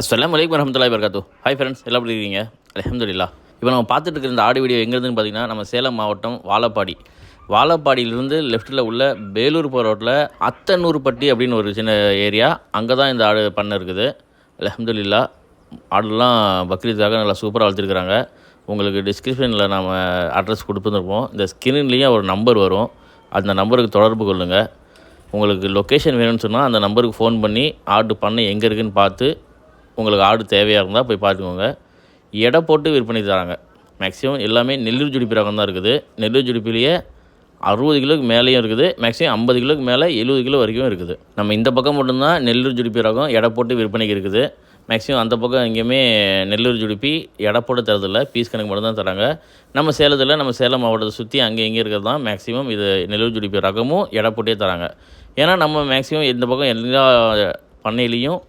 அஸ்லாம் வலைக்கம் வரமத்துல்லாய் வரகாத்து hi friends எல்லாம் எப்படி இருக்கீங்க? அலமதுல்லா இப்போ நம்ம பார்த்துட்டு இருக்கிற இந்த ஆடி வீடியோ எங்கேருந்துன்னு பார்த்தீங்கன்னா நம்ம சேலம் மாவட்டம் வாழப்பாடி. வாழப்பாடியிலிருந்து லெஃப்ட்டில் உள்ள பேலூர் போகிற ரோட்டில் அத்தனூர்பட்டி அப்படின்னு ஒரு சின்ன ஏரியா அங்கே தான் இந்த ஆடு பண்ணை இருக்குது. அலமதுல்லா ஆடுலாம் பக்ரீத்துக்காக நல்லா சூப்பராக வளர்த்துருக்குறாங்க. உங்களுக்கு டிஸ்கிரிப்ஷனில் நம்ம அட்ரஸ் கொடுத்துருப்போம். இந்த ஸ்கிரீன்லேயும் ஒரு நம்பர் வரும். அந்த நம்பருக்கு தொடர்பு கொள்ளுங்கள் உங்களுக்கு லொக்கேஷன் வேணும்னு சொன்னால் அந்த நம்பருக்கு ஃபோன் பண்ணி ஆடு பண்ணை எங்கே இருக்குதுன்னு பார்த்து உங்களுக்கு ஆடு தேவையாக இருந்தால் போய் பார்த்துக்கோங்க. எடை போட்டு விற்பனை தராங்க. மேக்ஸிமம் எல்லாமே நெல்லூர் ஜுடிப்பி ரகம் தான் இருக்குது. நெல்லூர் ஜுடிப்பிலேயே அறுபது கிலோக்கு மேலேயும் இருக்குது. மேக்ஸிமம் ஐம்பது கிலோக்கு மேலே எழுபது கிலோ வரைக்கும் இருக்குது. நம்ம இந்த பக்கம் மட்டும்தான் நெல்லூர் ஜுடிப்பி ரகம் எடை போட்டு விற்பனைக்கு இருக்குது. மேக்ஸிமம் அந்த பக்கம் எங்கேயுமே நெல்லூர் ஜுடிப்பி எடை போட்டு தரதில்ல. பீஸ் கணக்கு மட்டும் தான் தராங்க. நம்ம சேலத்தில் நம்ம சேலம் மாவட்டத்தை சுற்றி அங்கே இங்கே இருக்கிறது தான் மேக்ஸிமம் இது நெல்லூர் ஜுடிப்பி ரகமும் எடை போட்டே தராங்க. ஏன்னா நம்ம மேக்ஸிமம் இந்த பக்கம் எல்லா பண்ணையிலையும்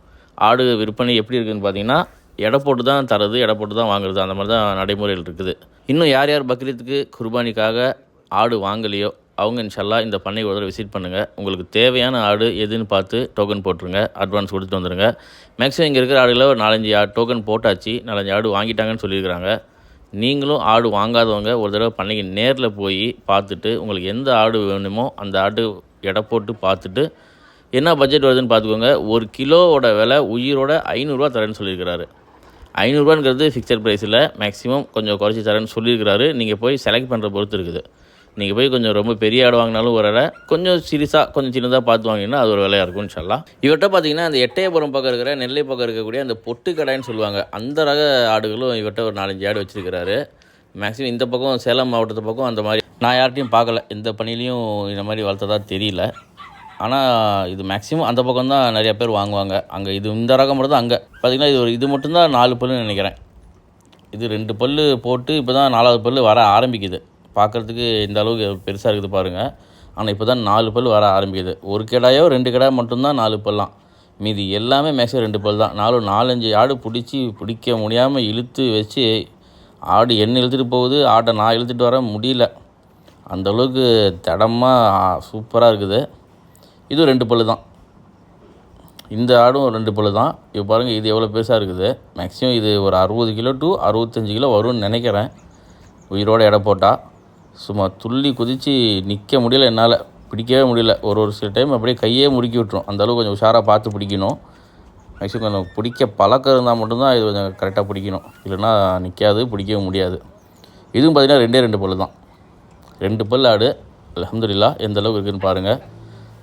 ஆடு விற்பனை எப்படி இருக்குதுன்னு பார்த்தீங்கன்னா எடை போட்டு தான் தரது எடை போட்டு தான் வாங்குறது அந்த மாதிரி தான் நடைமுறையில் இருக்குது. இன்னும் யார் யார் பக்ரீத்துக்கு குர்பானிக்காக ஆடு வாங்கலையோ அவங்க இன்ஷல்லா இந்த பண்ணை ஒரு தடவை விசிட் பண்ணுங்கள் உங்களுக்கு தேவையான ஆடு எதுன்னு பார்த்து டோக்கன் போட்டுருங்க அட்வான்ஸ் கொடுத்துட்டு வந்துடுங்க மேக்ஸிமம் இங்கே இருக்கிற ஆடுகளில் ஒரு நாலஞ்சு டோக்கன் போட்டாச்சு நாலஞ்சு ஆடு வாங்கிட்டாங்கன்னு சொல்லியிருக்கிறாங்க. நீங்களும் ஆடு வாங்காதவங்க ஒரு தடவை பண்ணைக்கு நேரில் போய் பார்த்துட்டு உங்களுக்கு எந்த ஆடு வேணுமோ அந்த ஆடு எடை போட்டு பார்த்துட்டு என்ன பட்ஜெட் வருதுன்னு பார்த்துக்கோங்க. ஒரு கிலோவோட விலை உயிரோட ஐநூறுரூவா தரேன்னு சொல்லியிருக்கிறாரு. ஐநூறுரூவாங்கிறது ஃபிக்ஸட் ப்ரைஸில் மேக்ஸிமம் கொஞ்சம் குறைச்சி தரேன்னு சொல்லியிருக்கிறாரு. நீங்கள் போய் செலக்ட் பண்ணுற பொறுத்து இருக்குது. நீங்கள் போய் கொஞ்சம் ரொம்ப பெரிய ஆடு வாங்கினாலும் ஒரு விலை கொஞ்சம் சிறுசாக கொஞ்சம் சின்னதாக பார்த்து வாங்கினா அது ஒரு விலையாக இருக்கும் சொல்லலாம். இவர்கிட்ட பார்த்தீங்கன்னா அந்த எட்டயபுரம் பக்கம் இருக்கிற நெல்லை பக்கம் இருக்கக்கூடிய அந்த பொட்டு கடைன்னு சொல்லுவாங்க. அந்த ரக ஆடுகளும் இவர்கிட்ட ஒரு நாலஞ்சு ஆடு வச்சுருக்கிறாரு. மேக்ஸிமம் இந்த பக்கம் சேலம் மாவட்டத்து பக்கம் அந்த மாதிரி நான் யார்ட்டையும் பார்க்கல. எந்த பணியிலையும் இந்த மாதிரி வளர்த்ததா தெரியல. ஆனால் இது மேக்ஸிமம் அந்த பக்கம் தான் நிறையா பேர் வாங்குவாங்க. அங்கே இது இந்த ரகம் மட்டும் தான் அங்கே. பார்த்திங்கன்னா இது ஒரு இது மட்டும்தான் நாலு பல்லுன்னு நினைக்கிறேன். இது ரெண்டு பல் போட்டு இப்போ தான் நாலாவது பல் வர ஆரம்பிக்குது. பார்க்குறதுக்கு இந்த அளவுக்கு பெருசாக இருக்குது பாருங்கள் ஆனால் இப்போ தான் நாலு பல் வர ஆரம்பிக்குது. ஒரு கிடாயோ ரெண்டு கிடா மட்டும்தான் நாலு பல்லாம். மீதி எல்லாமே மேக்ஸிமம் ரெண்டு பல் தான். நாலு நாலஞ்சு ஆடு பிடிச்சி பிடிக்க முடியாமல் இழுத்து வச்சு ஆடு என்ன இழுத்துட்டு போகுது. ஆட்டை நான் இழுத்துட்டு வர முடியல. அந்தளவுக்கு தடமாக சூப்பராக இருக்குது. இதுவும் ரெண்டு பல்லு தான். இந்த ஆடும் ரெண்டு பல்லு தான். இப்போ பாருங்கள் இது எவ்வளோ பெருசாக இருக்குது. மேக்ஸிமம் இது ஒரு அறுபது கிலோ டு அறுபத்தஞ்சு கிலோ வரும்னு நினைக்கிறேன். உயிரோட எடை போட்டால் சும்மா துள்ளி குதித்து நிற்க முடியல என்னால். பிடிக்கவே முடியல. ஒரு ஒரு சில டைம் அப்படியே கையே முறுக்கி விட்டுரும். அந்தளவுக்கு கொஞ்சம் உஷாராக பார்த்து பிடிக்கணும். மேக்ஸிமம் கொஞ்சம் பிடிக்க பழக்கம் இருந்தால் மட்டும்தான் இது கொஞ்சம் கரெக்டாக பிடிக்கணும். இல்லைன்னா நிற்காது பிடிக்கவே முடியாது. இதுவும் பார்த்திங்கன்னா ரெண்டே ரெண்டு பல்லு தான். ரெண்டு பல் ஆடு. அலமதுல்லா எந்த அளவுக்கு இருக்குதுன்னு பாருங்கள்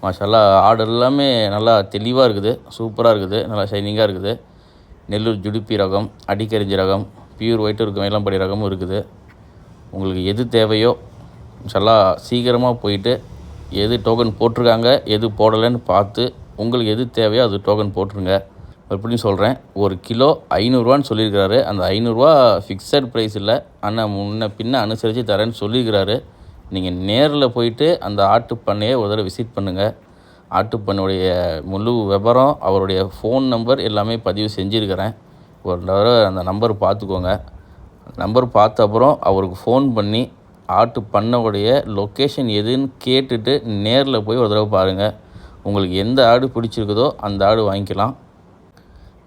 மாஷல்லா ஆடு எல்லாமே நல்லா தெளிவாக இருக்குது சூப்பராக இருக்குது நல்லா ஷைனிங்காக இருக்குது. நெல்லூர் ஜுடுப்பி ரகம் அடிக்கரிஞ்சி ரகம் பியூர் ஒயிட்டும் இருக்கும் இளம்படி ரகமும் இருக்குது. உங்களுக்கு எது தேவையோ மாஷல்லா சீக்கிரமாக போயிட்டு எது டோக்கன் போட்டிருக்காங்க எது போடலைன்னு பார்த்து உங்களுக்கு எது தேவையோ அது டோக்கன் போட்டுருங்க. மறுபடியும் சொல்கிறேன் ஒரு கிலோ ஐநூறுரூவான்னு சொல்லியிருக்கிறாரு. அந்த ஐநூறுரூவா ஃபிக்ஸட் ப்ரைஸ் இல்லை ஆனால் முன்ன பின்ன அனுசரித்து தரேன்னு சொல்லியிருக்கிறாரு. நீங்கள் நேரில் போயிட்டு அந்த ஆட்டுப்பண்ணையை ஒரு தடவை விசிட் பண்ணுங்கள் ஆட்டு பண்ணையுடைய முழு விவரம் அவருடைய ஃபோன் நம்பர் எல்லாமே பதிவு செஞ்சுருக்கிறேன். ஒரு தடவை அந்த நம்பர் பார்த்துக்கோங்க. நம்பர் பார்த்த அப்புறம் அவருக்கு ஃபோன் பண்ணி ஆட்டு பண்ணவுடைய லொக்கேஷன் எதுன்னு கேட்டுட்டு நேரில் போய் ஒரு தடவை பாருங்கள் உங்களுக்கு எந்த ஆடு பிடிச்சிருக்குதோ அந்த ஆடு வாங்கிக்கலாம்.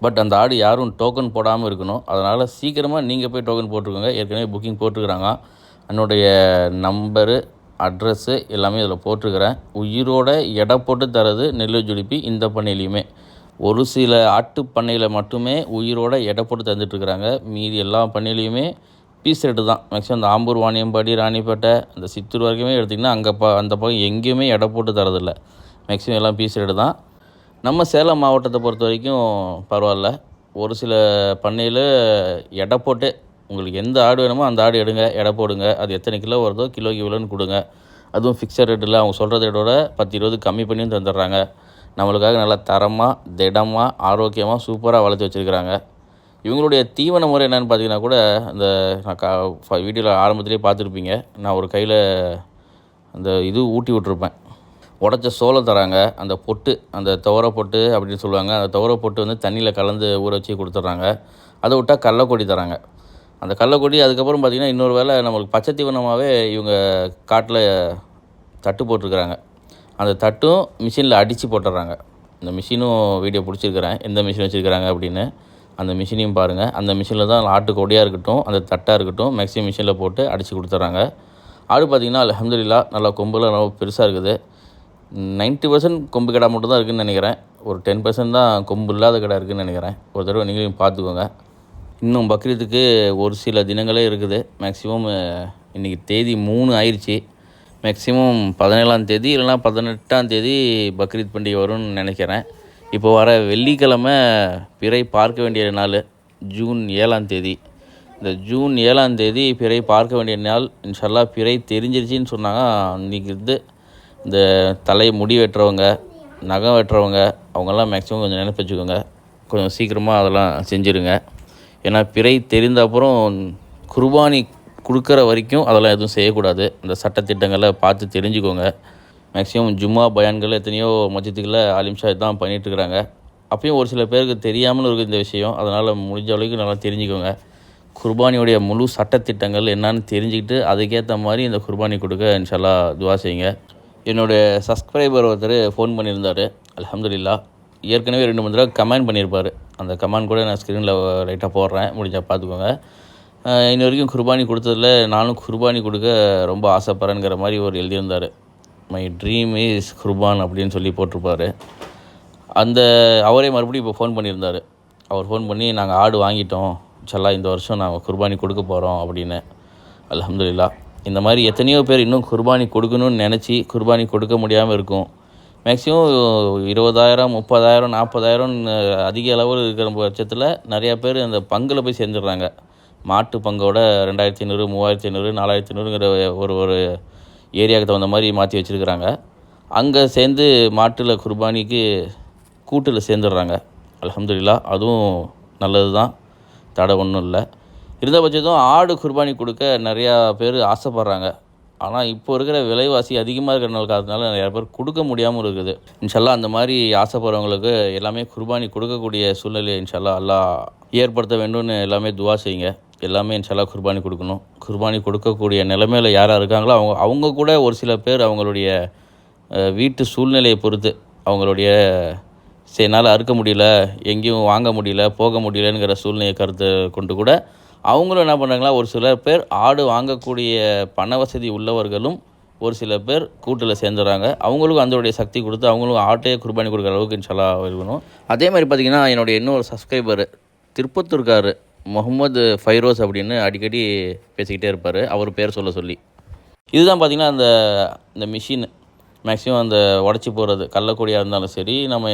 பட் அந்த ஆடு யாரும் டோக்கன் போடாமல் இருக்கணும். அதனால் சீக்கிரமாக நீங்கள் போய் டோக்கன் போட்டுருக்கோங்க ஏற்கனவே புக்கிங் போட்டிருக்கிறாங்க. என்னுடைய நம்பரு அட்ரஸ்ஸு எல்லாமே இதில் போட்டிருக்கிறேன். உயிரோட எடை போட்டு தரது நெல் ஜுலிப்பி இந்த பண்ணையிலையுமே. ஒரு சில ஆட்டு பண்ணையில் மட்டுமே உயிரோட எடை போட்டு தந்துட்டுருக்குறாங்க. மீதி எல்லா பண்ணையிலையுமே பீஸ் ரேட்டு தான். மேக்ஸிமம் இந்த ஆம்பூர் வாணியம்பாடி ராணிப்பேட்டை அந்த சித்தூர் வரைக்குமே எடுத்திங்கன்னா அங்கே ப அந்த பக்கம் எங்கேயுமே எடை போட்டு தரதில்ல. மேக்ஸிமம் எல்லாம் பீஸ் ரேட்டு தான். நம்ம சேலம் மாவட்டத்தை பொறுத்த வரைக்கும் பரவாயில்ல. ஒரு சில பண்ணையில் எடை போட்டு உங்களுக்கு எந்த ஆடு வேணுமோ அந்த ஆடு எடுங்க எடை போடுங்க. அது எத்தனை கிலோ வருதோ கிலோக்கு இவ்வளோன்னு கொடுங்க. அதுவும் ஃபிக்ஸட் ரேட்டில் அவங்க சொல்கிறத விட பத்து இருபது கம்மி பண்ணியும் தந்துடுறாங்க. நம்மளுக்காக நல்லா தரமாக திடமாக ஆரோக்கியமாக சூப்பராக வளர்த்து வச்சுருக்கிறாங்க. இவங்களுடைய தீவன முறை என்னென்னு பார்த்தீங்கன்னா கூட அந்த நான் கா வீடியோவில் ஆரம்பத்திலே பார்த்துருப்பீங்க. நான் ஒரு கையில் அந்த இது ஊட்டி விட்ருப்பேன் உடச்ச சோளம் தராங்க. அந்த பொட்டு அந்த துவர பொட்டு அப்படின்னு சொல்லுவாங்க. அந்த துவர பொட்டு வந்து தண்ணியில் கலந்து ஊற வச்சு கொடுத்துட்றாங்க. அதை விட்டால் கடலக்கொடி தராங்க. அந்த கள்ளக்குடி அதுக்கப்புறம் பார்த்திங்கன்னா இன்னொரு வேளை நம்மளுக்கு பச்சை தீவனமாகவே இவங்க காட்டில் தட்டு போட்டிருக்கிறாங்க. அந்த தட்டும் மிஷினில் அடித்து போட்டுடுறாங்க. இந்த மிஷினும் வீடியோ பிடிச்சிருக்கிறேன். எந்த மிஷின் வச்சுருக்கிறாங்க அப்படின்னு அந்த மிஷினையும் பாருங்கள் அந்த மிஷினில் தான் ஆட்டு கொடியாக இருக்கட்டும் அந்த தட்டாக இருக்கட்டும் மேக்ஸிமம் மிஷினில் போட்டு அடித்து கொடுத்துட்றாங்க. ஆடு பார்த்திங்கன்னா அலமதுல்லா நல்லா கொம்புலாம் ரொம்ப பெருசாக இருக்குது. நைன்ட்டி பர்சன்ட் கொம்பு கடை மட்டும் தான் இருக்குதுன்னு நினைக்கிறேன். ஒரு டென் பர்சன்ட் தான் கொம்பு இல்லாத கடை இருக்குதுன்னு நினைக்கிறேன். ஒரு தடவை நீங்களும் பார்த்துக்கோங்க. இன்னும் பக்ரீத்துக்கு ஒரு சில தினங்களே இருக்குது. மேக்ஸிமம் இன்றைக்கி தேதி மூணு ஆயிடுச்சு மேக்ஸிமம் பதினேழாம் தேதி இல்லைனா பதினெட்டாம் தேதி பக்ரீத் பண்டிகை வரும்னு நினைக்கிறேன். இப்போ வர வெள்ளிக்கிழமை பிறை பார்க்க வேண்டிய நாள் ஜூன் ஏழாம் தேதி. இந்த ஜூன் ஏழாம் தேதி பிறை பார்க்க வேண்டிய நாள் இன்ஷல்லா பிறை தெரிஞ்சிருச்சின்னு சொன்னாங்க. இன்றைக்கி இருந்து இந்த தலை முடி வெட்டுறவங்க நகம் வெட்டுறவங்க அவங்கெல்லாம் மேக்ஸிமம் கொஞ்சம் நினைப்பு வச்சுக்கோங்க. கொஞ்சம் சீக்கிரமாக அதெல்லாம் செஞ்சுருங்க. ஏன்னா பிறை தெரிந்த அப்புறம் குர்பானி கொடுக்குற வரைக்கும் அதெல்லாம் எதுவும் செய்யக்கூடாது. இந்த சட்டத்திட்டங்களை பார்த்து தெரிஞ்சுக்கோங்க. மேக்ஸிமம் ஜும்மா பயான்கள் எத்தனையோ மஜத்துக்களில் அலிம்ஷா தான் பண்ணிகிட்ருக்குறாங்க அப்பயும் ஒரு சில பேருக்கு தெரியாமல் இருக்குது இந்த விஷயம். அதனால் முடிஞ்ச அளவுக்கு நல்லா தெரிஞ்சுக்கோங்க. குர்பானியுடைய முழு சட்டத்திட்டங்கள் என்னன்னு தெரிஞ்சுக்கிட்டு அதுக்கேற்ற மாதிரி இந்த குர்பானி கொடுக்க இன்ஷால்லா துவா செய்யுங்க. என்னுடைய சப்ஸ்கிரைபர் ஒருத்தர் ஃபோன் பண்ணியிருந்தார். அலமதுல்லா ஏற்கனவே ரெண்டு மூணு தடவை கமெண்ட் பண்ணியிருப்பார். அந்த கமெண்ட் கூட நான் ஸ்க்ரீனில் லைட்டாக போடுறேன். முடிஞ்சால் பார்த்துக்கோங்க. இன்ன வரைக்கும் குர்பானி கொடுத்ததில் நானும் குர்பானி கொடுக்க ரொம்ப ஆசைப்பட்றேங்கிற மாதிரி ஒரு எழுதியிருந்தார். மை ட்ரீம் இஸ் குர்பான் அப்படின்னு சொல்லி போட்டிருப்பாரு. அந்த அவரே மறுபடியும் இப்போ ஃபோன் பண்ணியிருந்தார். அவர் ஃபோன் பண்ணி நாங்கள் ஆடு வாங்கிட்டோம். சல்லா இந்த வருஷம் நாங்கள் குர்பானி கொடுக்க போகிறோம் அப்படின்னு. அலமதுல்லா இந்த மாதிரி எத்தனையோ பேர் இன்னும் குர்பானி கொடுக்கணும்னு நினச்சி குர்பானி கொடுக்க முடியாமல் இருக்கும். மேக்ஸிமம் இருபதாயிரம் முப்பதாயிரம் நாற்பதாயிரம் அதிக அளவில் இருக்கிற பட்சத்தில் நிறையா பேர் அந்த பங்கில் போய் சேர்ந்துடுறாங்க. மாட்டு பங்கோட ரெண்டாயிரத்தி ஐநூறு மூவாயிரத்தி ஐநூறு நாலாயிரத்தி ஐநூறுங்கிற ஒரு ஒரு ஏரியாவுக்கு தகுந்த மாதிரி மாற்றி வச்சுருக்கிறாங்க. அங்கே சேர்ந்து மாட்டில் குர்பானிக்கு கூட்டில் சேர்ந்துடுறாங்க. அலமதுல்லா அதுவும் நல்லது தான் தடை ஒன்றும் இல்லை. இருந்த பட்சத்தும் ஆடு குர்பானி கொடுக்க நிறையா பேர் ஆசைப்பட்றாங்க. ஆனால் இப்போ இருக்கிற விலைவாசி அதிகமாக இருக்கிறனால காரணத்தினால நிறையா பேர் கொடுக்க முடியாமல் இருக்குது. இன்ஷல்லா அந்த மாதிரி ஆசைப்படுறவங்களுக்கு எல்லாமே குர்பானி கொடுக்கக்கூடிய சூழ்நிலையை இன்ஷல்லா எல்லாம் ஏற்படுத்த வேண்டும்னு எல்லாமே துவா செய்யுங்க. எல்லாமே இன்ஷல்லா குர்பானி கொடுக்கணும். குர்பானி கொடுக்கக்கூடிய நிலைமையில் யாராக இருக்காங்களோ அவங்க அவங்க கூட ஒரு சில பேர் அவங்களுடைய வீட்டு சூழ்நிலையை பொறுத்து அவங்களுடைய சரி என்னால் அறுக்க முடியல எங்கேயும் வாங்க முடியல போக முடியலங்கிற சூழ்நிலையை கருத்து கொண்டு கூட அவங்களும் என்ன பண்ணுறாங்களா ஒரு சில பேர் ஆடு வாங்கக்கூடிய பண வசதி உள்ளவர்களும் ஒரு சில பேர் கூட்டில் சேர்ந்துடுறாங்க அவங்களுக்கும் அதோடைய சக்தி கொடுத்து அவங்களும் ஆட்டையே குர்பானி கொடுக்குற அளவுக்கு இன்ஷாலா இருக்கணும். அதே மாதிரி பார்த்திங்கன்னா என்னுடைய இன்னொரு சப்ஸ்கிரைபர் திருப்பத்தூர்கார் முகமது ஃபைரோஸ் அப்படின்னு அடிக்கடி பேசிக்கிட்டே இருப்பார். அவர் பேர் சொல்ல சொல்லி. இதுதான் பார்த்திங்கன்னா அந்த இந்த மிஷின் மேக்ஸிமம் அந்த உடச்சி போகிறது கள்ளக்கூடியாக இருந்தாலும் சரி நம்ம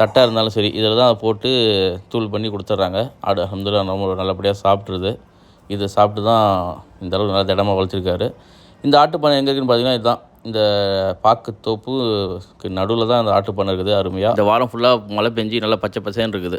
தட்டாக இருந்தாலும் சரி இதில் தான் போட்டு தூள் பண்ணி கொடுத்துட்றாங்க. ஆடு அஹமதுல்லா ரொம்ப நல்லபடியாக சாப்பிட்ருது இதை சாப்பிட்டு தான் இந்த அளவு நல்லா திடமாக வளர்த்துருக்காரு. இந்த ஆட்டுப்பண்ணை எங்கே இருக்குன்னு பார்த்தீங்கன்னா இதுதான். இந்த பாக்கு தோப்புக்கு நடுவில் தான் அந்த ஆட்டுப்பண்ணை இருக்குது அருமையாக இந்த வாரம் ஃபுல்லாக மழை பெஞ்சு நல்லா பச்சை பசேன்னு இருக்குது.